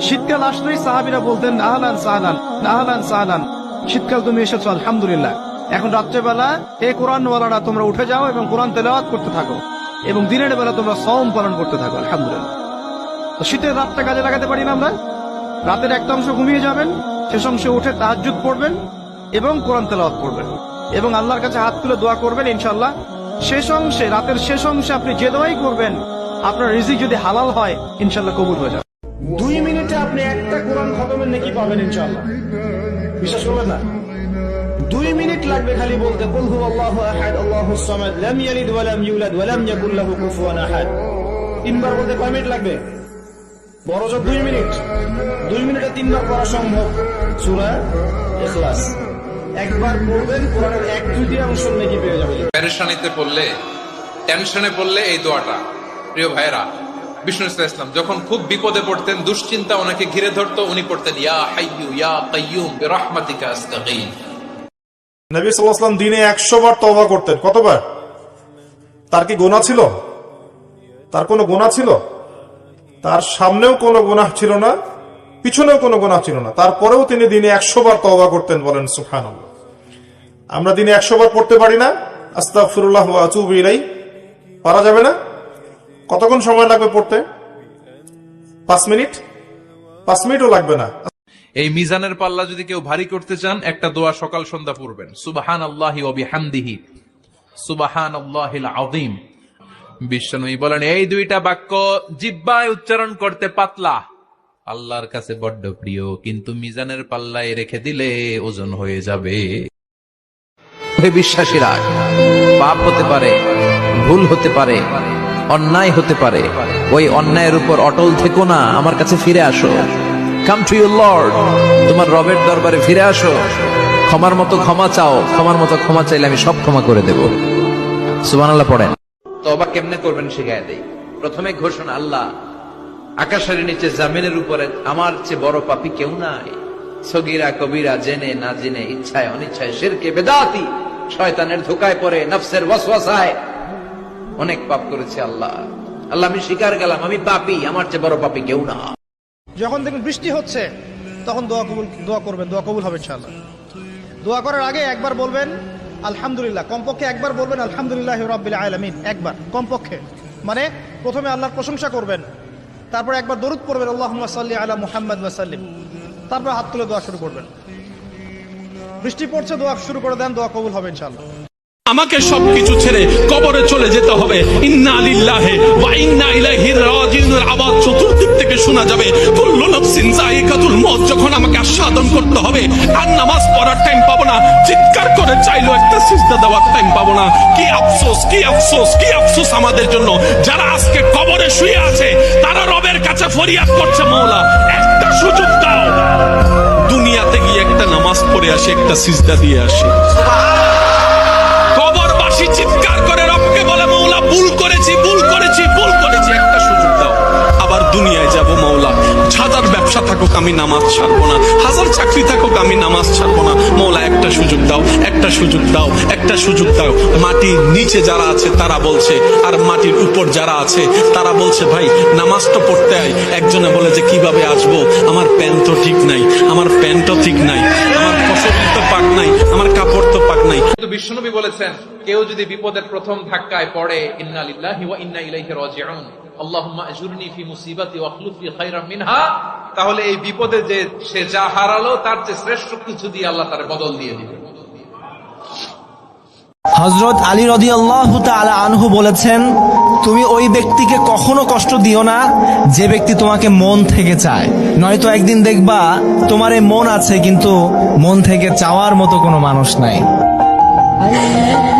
শীতকাল আসলেই সাহাবিরা বলতেন আহলান সাহলান আহলান সাহলান। শীতকাল তুমি এসেছ, আলহামদুলিল্লাহ। এখন রাত্রেবেলা, হে কোরআনওয়ালারা, তোমরা উঠে যাও এবং কোরআন তেলাওয়াত করতে থাকো। এবং দিনের বেলা তোমরা সম পালন করতে থাকো, আলহামদুলিল্লাহ। শীতের রাতটা কাজে লাগাতে পারি না আমরা? রাতের একটা অংশ ঘুমিয়ে যাবেন, শেষ অংশে উঠে তাহাজ্জুদ পড়বেন এবং কোরআন তেলাওয়াত করবেন। এবং আল্লাহর কাছে হাত তুলে দোয়া করবেন ইনশাল্লাহ শেষ অংশে, রাতের শেষ অংশে আপনি যে দোয়াই করবেন, আপনার রিজিক যদি হালাল হয় ইনশাল্লাহ কবুল হয়ে যাবে। দুই মিনিটে আপনি একটা কোরআন খতমের নাকি পাবেন ইনশাল্লাহ বিশ্বাস করবেন না? দুই মিনিট লাগবে খালি বলতে, কুল হু আল্লাহু আহাদ আল্লাহুস সামাদ, লাম ইয়ালিদ ওয়া লাম ইউলাদ ওয়া লাম ইয়াকুল লাহু কুফুয়ান আহাদ। তিনবার বলতে কয় মিনিট লাগবে? বড় দুই মিনিট। দুই মিনিটে তিনবার পড়া সম্ভব। সূরা ইখলাস। একবার পড়বেন, কোরআনের এক তৃতীয়াংশ নাকি পেয়ে যাবে প্যারেশানিতে পড়লে, টেনশনে পড়লে এই দোয়াটা। প্রিয় ভাইরা বিষ্ণু ইসলাম যখন খুব বিপদে পড়তেন, দুশ্চিন্তা ওনাকে ঘিরে ধরতো, উনি পড়তেন, ইয়া হাইয়ু ইয়া কাইয়ুম আস্তাগীথ নবী সাল্লাহাম দিনে একশো বার তবা করতেন। কতবার? তার কি গোনা ছিল? তার কোনো গোনা ছিল? তার সামনেও কোনো গোনা ছিল না, পিছনেও কোনো গোনা ছিল না। তারপরেও তিনি দিনে একশো বার তবা করতেন বলেন সুফান আমরা দিনে একশো বার পড়তে পারি না। আস্তাফিরুল্লাহ আচুব ইলাই পারা যাবে না? কতক্ষণ সময় লাগবে পড়তে? পাঁচ মিনিট? পাঁচ মিনিটও লাগবে না। এই মিজানের পাল্লা যদি কেউ ভারী করতে চান, একটা দোয়া সকাল সন্ধ্যা পড়বেন। সুবাহান আল্লাহি ওয়া বিহামদিহি। সুবাহান আল্লাহিল আযীম বিশ্বনবী বলেন, এই দুইটা বাক্য জিব্বায় উচ্চারণ করতে পাতলা। আল্লাহর কাছে বড্ড প্রিয়, কিন্তু মিজানের পাল্লায় রেখে দিলে ওজন হয়ে যাবে। বিশ্বাসীরা, পাপ হতে পারে, ভুল হতে পারে অন্যায় হতে পারে। ওই অন্যায়ের উপর অটল থেকো না, আমার কাছে ফিরে আসো। কাম টু ইউর লর্ড তোমার রবের দরবারে ফিরে আসো। ক্ষমার মতো ক্ষমা চাও, ক্ষমার মতো ক্ষমা চাইলে আমি সব ক্ষমা করে দেব। সুবহানাল্লাহ পড়েন। তবা কেমনে করবেন শিখায় দেই। প্রথমে ঘোষণা, আল্লাহ, আকাশের নিচে জামিনের উপরে আমার চেয়ে বড় পাপী কেউ নাই। সগিরা, কবিরা, জেনে, না জেনে, ইচ্ছায়, অনিচ্ছায় শিরকে বেদাতি, শয়তানের ধোকায় পড়ে, নফসের ওয়াসওয়াসায় অনেক পাপ করেছে আল্লাহ। আল্লাহ, আমি স্বীকার গেলাম, আমি পাপী, আমার চেয়ে বড় পাপী কেউ না। যখন দেখবেন বৃষ্টি হচ্ছে, তখন দোয়া কবুল, দোয়া করবেন, দোয়া কবুল হবে ইনশাআল্লাহ। দোয়া করার আগে একবার বলবেন, আলহামদুলিল্লাহ। কমপক্ষে একবার বলবেন, আলহামদুলিল্লাহ রাব্বিল আলামিন। একবার, কমপক্ষে। মানে প্রথমে আল্লাহর প্রশংসা করবেন, তারপর একবার দরুদ পড়বেন আল্লাহ সাল্লি আলা মুহাম্মদ ওয়া সাল্লিম। তারপর হাত তুলে দোয়া শুরু করবেন। বৃষ্টি পড়ছে, দোয়া শুরু করে দেন, দোয়া কবুল হবে ইনশাআল্লাহ। আমাকে সবকিছু ছেড়ে কবরে চলে যেতে হবে। ইন্না লিল্লাহি ওয়া ইন্না ইলাইহি রাজিউনের আওয়াজ চতুর্দিক থেকে শোনা যাবে। কুল্লু নাফসিন যায়িকাতুল মউত যখন আমাকে আস্বাদন করতে হবে, আর নামাজ পড়ার টাইম পাবো না, চিৎকার করে চাইলো একটা সিজদা দেওয়ার টাইম পাবো না। কি আফসোস কি আফসোস কি আফসোস আমাদের জন্য। যারা আজকে কবরে শুয়ে আছে, তারা রবের কাছে ফরিয়াদ করছে, মওলা, একটা সুযোগ দাও। দুনিয়াতে গিয়ে একটা নামাজ পড়ে আসে, একটা সিজদা দিয়ে আসি। কবরবাসী চিৎকার করে, রবকে বলে, মৌলা, ভুল করেছি ভুল করেছি ভুল করেছি। একটা সুযোগ দাও, আবার দুনিয়ায় যাব, মৌলা। হাজার ব্যবসা থাকুক, আমি নামাজ ছাড়বো না। হাজার চাকরি থাকুক, আমি নামাজ ছাড়বো না। মৌলা, একটা সুযোগ দাও, একটা সুযোগ দাও, একটা সুযোগ দাও। মাটির নিচে যারা আছে, তারা বলছে, আর মাটির উপর যারা আছে, তারা বলছে, ভাই নামাজ তো পড়তে আয়। একজনে বলে যে, কীভাবে আসব? বিশ্বনবী বলেছেন, কেউ যদি বিপদের প্রথম ধাক্কায় পড়ে, ইন্না তাহলে এই বিপদে যে সে যা হারালো, তার চেয়ে শ্রেষ্ঠ কিছু দিয়ে আল্লাহ তার বদল দিয়ে দিবে। হজরত আলী রদি আল্লাহ আনহু বলেছেন, তুমি ওই ব্যক্তিকে কখনো কষ্ট দিও না, যে ব্যক্তি তোমাকে মন থেকে চায়। নয়তো একদিন দেখবা, তোমার মন আছে, কিন্তু মন থেকে চাওয়ার মতো কোনো মানুষ নাই। 哎呀！